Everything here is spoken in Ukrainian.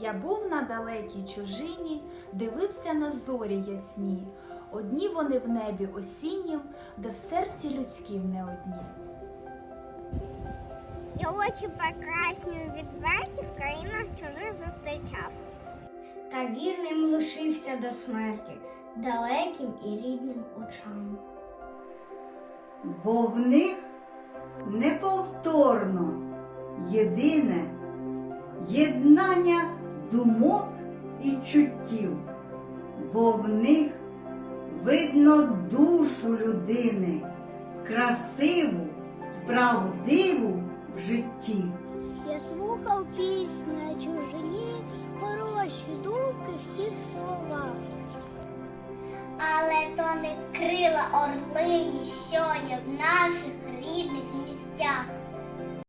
Я був на далекій чужині, дивився на зорі ясні. Одні вони в небі осіннім, де в серці людськім не одні. Я очі прекрасні відверті в країнах чужих зустрічав. Та вірним лишився до смерті, далеким і рідним очам. бо в них неповторно єдине єднання думок і чуттів, бо в них видно душу людини, красиву, правдиву в житті. Я слухав пісні на чужині, хороші думки в тих словах. Але то не крила орлині, що є в наших